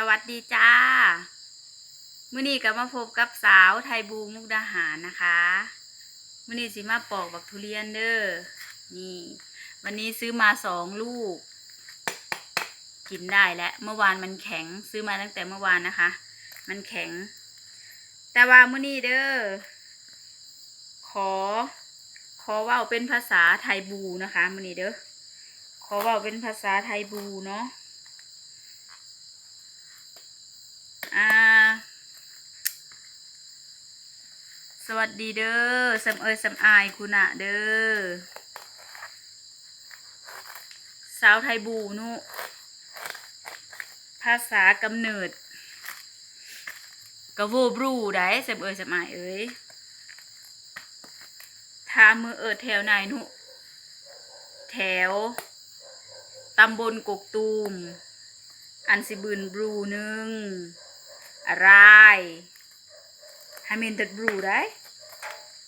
สวัสดีจ้า มื้อนี้ก็มาพบกับสาวไทยบูมุกดาหารนะคะ มื้อนี้สิมาปอกบักทุเรียนเด้อ นี่ วันนี้ซื้อมาสองลูก กินได้แล้ว เมื่อวานมันแข็ง ซื้อมาตั้งแต่เมื่อวานนะคะ มันแข็ง แต่ว่ามื้อนี้เด้อ ขอ ขอว่าเป็นภาษาไทยบูนะคะ มื้อนี้เด้อ ขอว่าเป็นภาษาไทยบูเนาะ อ่า สวัสดีเด้อสำเอยสำอายคุณอะเด้อ สาวไทยบูนุภาษากำเนิดกะโวบรูได้สำเอยสำอายเอ้ยทามือเอิดแถวไหนนุแถวตำบลกกตูม อันสิบืนบรูหนึง อะไร ให้เมนตัดบรูได้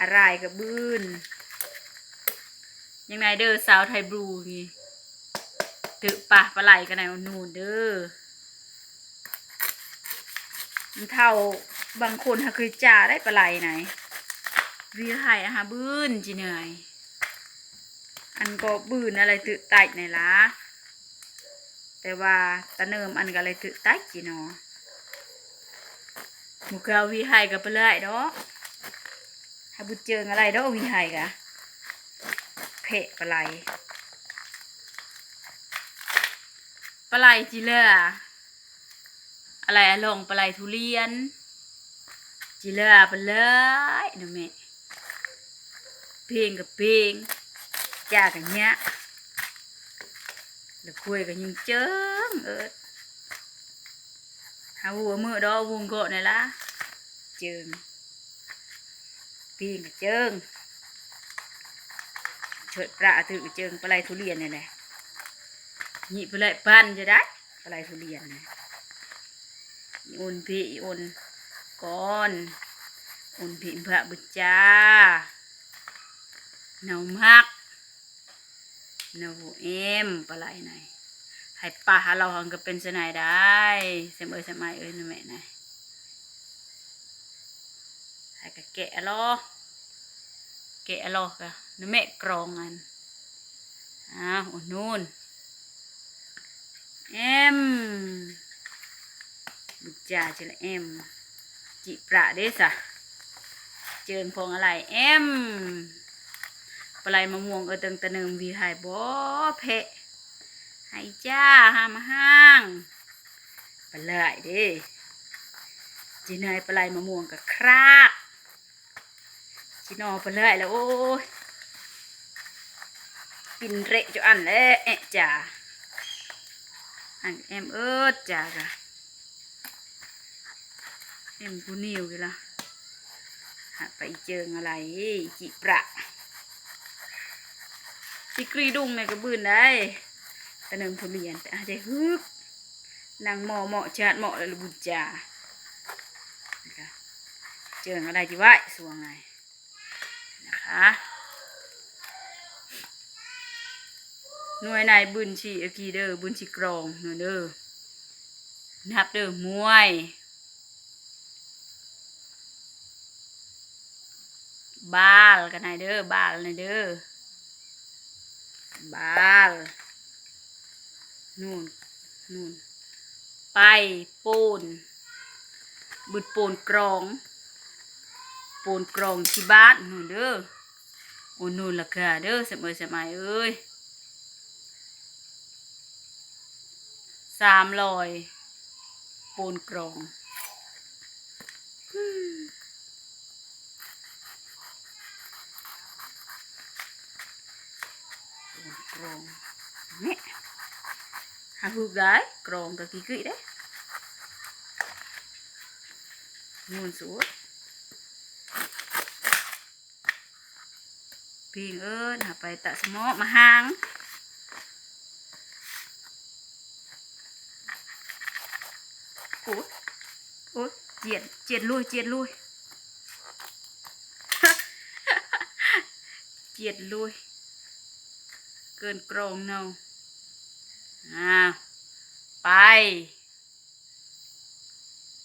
อะไรกับบืนยังไงเด้อสาวไทยบรูนี่ตึปะปลาไหลกันไหนนูนเด้อมันเท่าบางคนหาเคยจ่าได้ปลาไหลไหนวีไห่อาหาบืนจีเหนื่อย อันก็บืนอะไรตึไตในละแต่ว่าตะเนิมอันก็อะไรตึไตจีเนอ หมูกาวีไฮกับไปเลยเนาะถ้าบุเจิงอะไรเนาะวีไฮกะเพะปลาไหลปลาไหลจีเลออะไรอะลงปลาไหลทุเรียนจีเลอปลาเลยนะแม่เพลงกับเพลงจ้ากันเนี้ยแล้วคุยกันยังเจิงเอิดหาหัวมือดอวงโกะนี่ละ เจิงปีนกับเจิงเฉิดปลาถือเจิงปลาไลทุเรียนนี่แหละนี่ปลาไหลพันจะได้ปลาไลทุเรียนนะอีอุ่นพี่อุ่นก้อนอุ่นพี่พระบุจาเนามักเนาเอ็มปลาไหลไหนให้ป้าเราหังก็เป็นสนายได้เสมอสมัยเอ้ยนะแม่ไหนะให้ก็แกะลอแกะลอกะนะแม่กรองอันอ้าวนู่นเอ็มบุจจาจิละเอ็มจิประเดสะเจิงพงอะไรเอ็มปลายมะม่วงเออตึงตะเนึงวีหายบ่เพะให้จ้าห้ามห้างปลาไหลเดิจีนายปลาไหลมะม่วงกับคราก จีนอปลาไหลแล้วโอ้ยกินเระจะอันแล้วเอะจ้าอันแอมเอิดจ้ากะเอ็มกูนิวกันละไปเจิงอะไรจิประจิกรีดุงในกระบืนได้ตะเนิงทุเรียนแต่อาจจะฮึกนางหมอเหมาะชาติเหมาะเลยบุญจาเจออะไรจีไว้สวงไงะคะหน่วยนายบุญชีเอกีเดอร์บุญชีกรองหน่วยเดอร์นับเดอร์มวยบาลกันนายเด้อบาลนายเด้อบาลนู่นนู่นไปปูนบุดปูนกรองปูนกรองที่บ้านนู่นเด้อ อุนุละค่ะเด้อสมัยสมัยเอ้ยสามลอยปูนกรองกรองนี่ฮักฮูกได้กรองกับกี่กี่ได้ nguồn sữa พี่เอิญหาไปตะสมอมาหางโอ้ยโอ้ยเจียดเจียดลุยเจียดลุยเจียดลุยเกินกรงเนาอ้าไป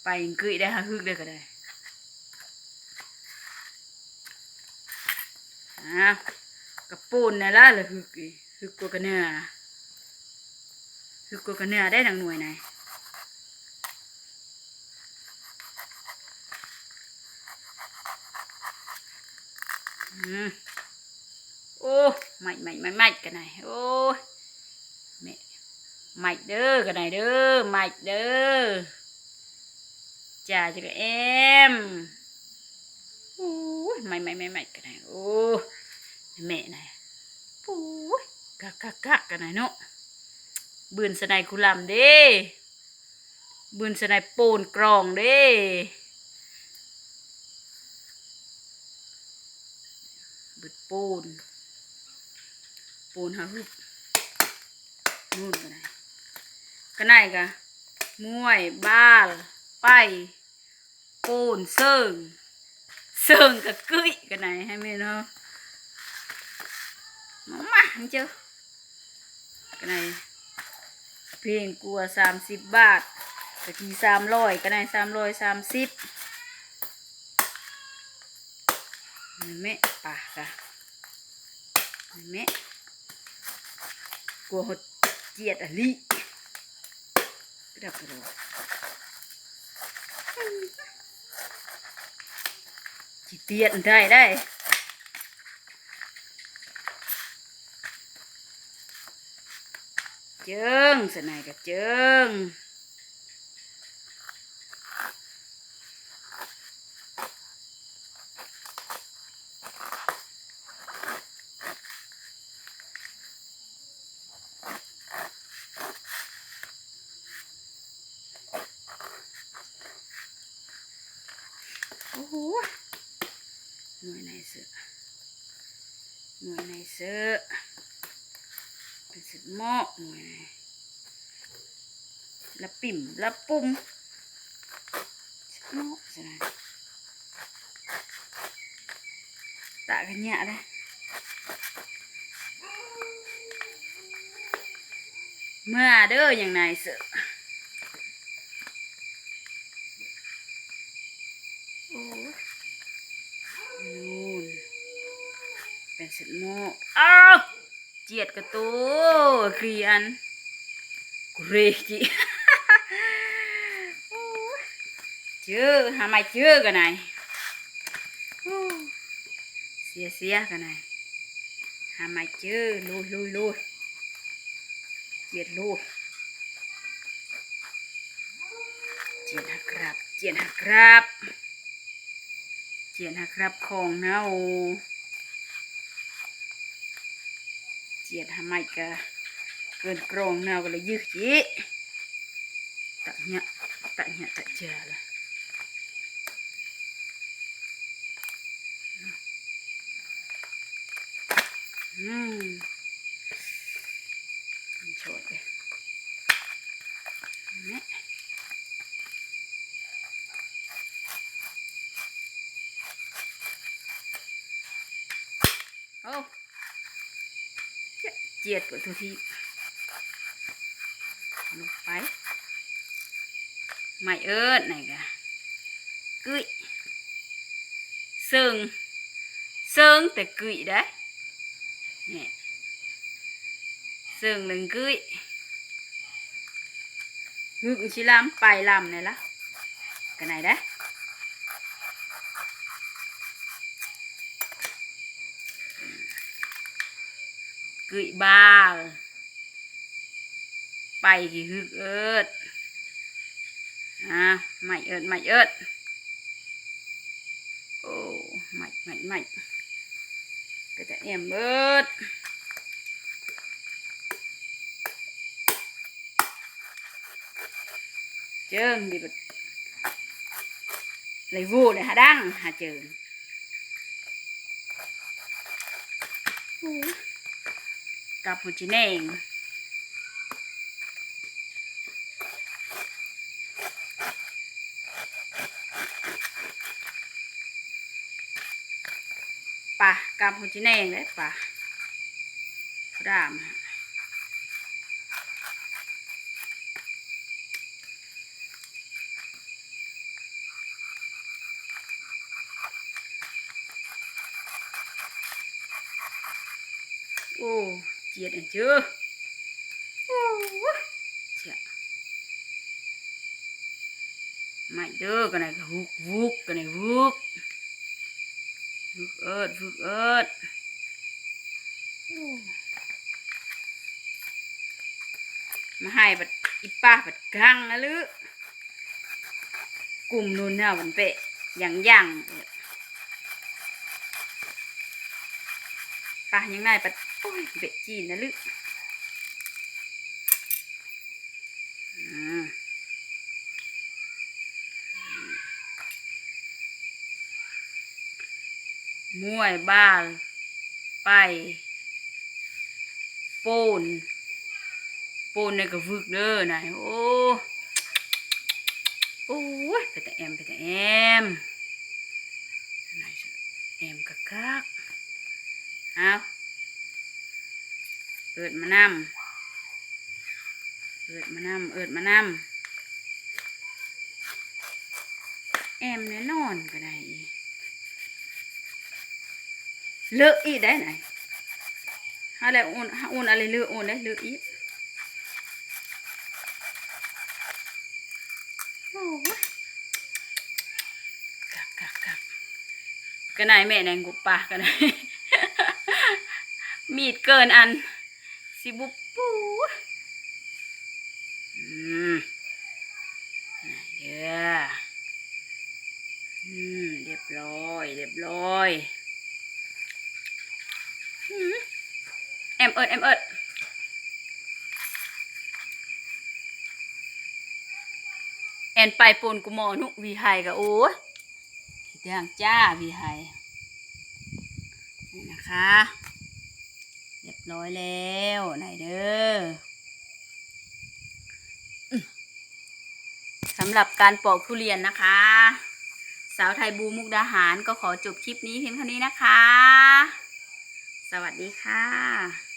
ไปกึ่ยได้หาฮึกได้ก็ได้ อ้าวกระปูนนี่ละเลยฮึกอีฮึกกว่ากันเนื้อฮึกกว่ากันเนื้อได้ดังหน่วยไหนอืมโอ้ไม่ไม่ไม่ไม่กันไหนโอ้แม่ไม่เด้อกันไหนเด้อไม่เด้อจ่าจะกับเอ็มโอ้ไม่ไม่ไม่ไม่กันไหนโอ้ แม่ไหนโอ้ยกะกะกะกันไหนเนาะบืนสนายคุลำเด้บืนสนายปูนกรองเด้บืดปูน ปูนหาฮึบนู่นกันไหนกันไหนกะมวยบ้าลไปปูนเซิงเซิงกับกึ้ยกันไหนให้แม่เนาะ มามาให้เจอกันไหนเพลงกลัวสามสิบบาทตะกี้สามร้อยกันไหนสามร้อยสามสิบแม่ปะกะแม่กลัวหดเจียดอะลิกระดับกระโดด chỉ tiện đây đây chương sự เจิงสนายกระเจิงโอ้หน่วยไหนเสือหน่วยไหนเสือ này ละปิ่มละปุ่มสึกหม้อสินะตะกันเนี่ยเลยเมื่อเด้ออย่างนายเสือโอ้ยนู่นเป็นสิโมกอ้าว เจียดกระตูเรียนกูเรจิโอ้ยเจอหาไม่เจอกันไหนเสียเสียกันไหนหาไม่เจอลุยลุยลุยเจียดลุยเจียดหักครับเจียดหักครับ เจียนนะครับของเนา เจียนทำไมกะเกินกรองเนาก็เลยยืดจีตะเนี่ยตะเนี่ยตะเจอละอืมชดเลยเนี่ยโอ้ เจียดกว่าทุกทีลงไปไม่เอิดไหนกะกึยเซิงเซิงแต่กึยได้เนี่ยเซิงหนึ่งกึยหึกชิลามไปลำเนี่ละกันไหนได้ กึยบ้า ไปกี่ฮึกเอิดอ่าไม่เอิดไม่เอิดโอ้ไม่ไม่ไม่ก็จะเอ็มเอิดเจิงดีบเลยวูเลยหาดังหาเจิงโอ้ Cappuccineng. Pa, cappuccineng đấy, pa. Ram. Oh. จียดอันเจอเชี่ยไม่เด้อกันไหนก็ฮุกฮุกกันไหนฮุกฮุกเอิดฮุกเอิดมาให้บัดอีป้าบัดกังนะลือกลุ่มนู้นเนี่ยมันเปะอย่างอย่างป้ายังไงปัด โอ้ยเบะจีนนะลึกอ่ามวยบ้านไปปูนปูนในกระฟึกเด้อนะโอ้โอ้ยไปแต่แอมไปแต่แอมนสิแอมกะคักเอา เอิดมานำเอิดมานำเอิดมานำแอมเนี่ยนอนก็ได้เลอะอีได้ไหนอะไรอุ่นอุ่นอะไรเลอะอุ่นได้เลอะอีกโอ้ยกักกักกักกันไหนแม่แนงกุปปากันไหนมีดเกินอัน สิบุปปูอืมไหนเด้ออืมเรียบร้อยเรียบร้อยหืมแอมเอิดแอมเอิดแอนไปปนกุมอนุวีไฮกะโอ้ยที่ทางจ้าวีไฮนี่นะคะ ร้อยแล้วไหนเด้อสำหรับการปอกทุเรียนนะคะ สาวไทยบูมุกดาหารก็ขอจบคลิปนี้เพียงเท่านี้นะคะ สวัสดีค่ะ